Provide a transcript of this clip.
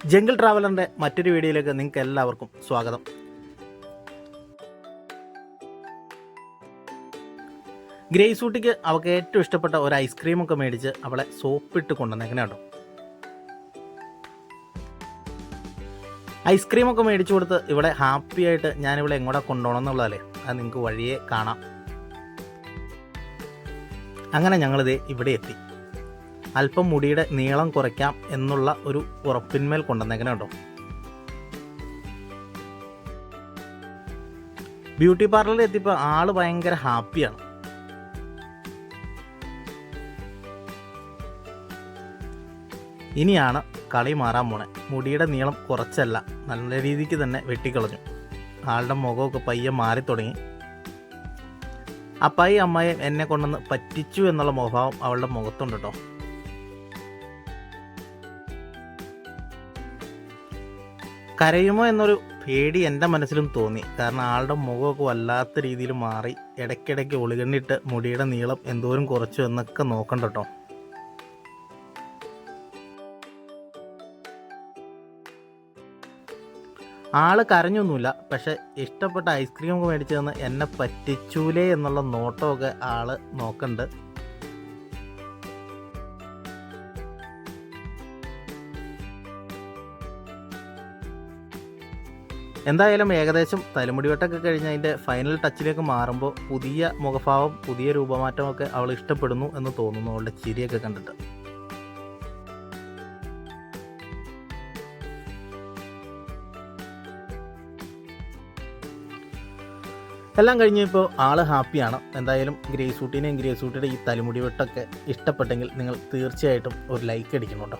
Jungle ട്രാവലറിന്റെ മറ്റൊരു വീഡിയോയിലേക്ക് നിങ്ങൾക്ക് എല്ലാവർക്കും സ്വാഗതം. ഗ്രേസ് ഊട്ടിക്ക് അവൾക്ക് ഏറ്റവും ഇഷ്ടപ്പെട്ട ഒരു ഐസ്ക്രീമൊക്കെ മേടിച്ച് അവളെ സോപ്പിട്ട് കൊണ്ടുവന്നെങ്ങനെ കേട്ടോ. ഐസ്ക്രീമൊക്കെ മേടിച്ചു കൊടുത്ത് ഇവിടെ ഹാപ്പി ആയിട്ട് ഞാൻ ഇവിടെ എങ്ങോട്ടാ കൊണ്ടുപോകണം എന്നുള്ളതല്ലേ? അത് നിങ്ങൾക്ക് വഴിയെ കാണാം. അങ്ങനെ ഞങ്ങളിത് ഇവിടെ എത്തി. അല്പം മുടിയുടെ നീളം കുറയ്ക്കാം എന്നുള്ള ഒരു ഉറപ്പിന്മേൽ കൊണ്ടുവന്നെങ്ങനെ ഉണ്ടോ ബ്യൂട്ടി പാർലറിൽ എത്തിയപ്പോൾ ആൾ ഭയങ്കര ഹാപ്പിയാണ്. ഇനിയാണ് കളി മാറാൻ പോണേ. മുടിയുടെ നീളം കുറച്ചല്ല നല്ല രീതിക്ക് തന്നെ വെട്ടിക്കളഞ്ഞു. ആളുടെ മുഖമൊക്കെ പയ്യെ മാറി തുടങ്ങി. അപ്പായി അമ്മായും എന്നെ കൊണ്ടുവന്ന് പറ്റിച്ചു എന്നുള്ള മുഖഭാവം അവളുടെ മുഖത്തുണ്ട് കേട്ടോ. കരയുമോ എന്നൊരു പേടി എന്റെ മനസ്സിലും തോന്നി. കാരണം ആളുടെ മുഖമൊക്കെ വല്ലാത്ത രീതിയിൽ മാറി. ഇടയ്ക്കിടയ്ക്ക് ഒളികണ്ണിട്ട് മുടിയുടെ നീളം എന്തോരം കുറച്ചു എന്നൊക്കെ നോക്കണ്ട കേട്ടോ. ആൾ കരഞ്ഞൊന്നുമില്ല. പക്ഷെ ഇഷ്ടപ്പെട്ട ഐസ്ക്രീം ഒക്കെ മേടിച്ചു തന്ന് എന്നെ പറ്റിച്ചൂലേ എന്നുള്ള നോട്ടമൊക്കെ ആൾ നോക്കണ്ട്. എന്തായാലും ഏകദേശം തലമുടി വെട്ടൊക്കെ കഴിഞ്ഞ് അതിന്റെ ഫൈനൽ ടച്ചിലേക്ക് മാറുമ്പോൾ പുതിയ മുഖഭാവം പുതിയ രൂപമാറ്റമൊക്കെ അവൾ ഇഷ്ടപ്പെടുന്നു എന്ന് തോന്നുന്നു അവളുടെ ചിരിയൊക്കെ കണ്ടിട്ട്. എല്ലാം കഴിഞ്ഞപ്പോൾ ആൾ ഹാപ്പിയാണ്. എന്തായാലും ഗ്രേസ് ഊട്ടിനെയും ഗ്രേസ് ഊട്ടിയുടെ ഈ തലമുടി വെട്ടൊക്കെ ഇഷ്ടപ്പെട്ടെങ്കിൽ നിങ്ങൾ തീർച്ചയായിട്ടും ഒരു ലൈക്ക് അടിക്കണം കേട്ടോ.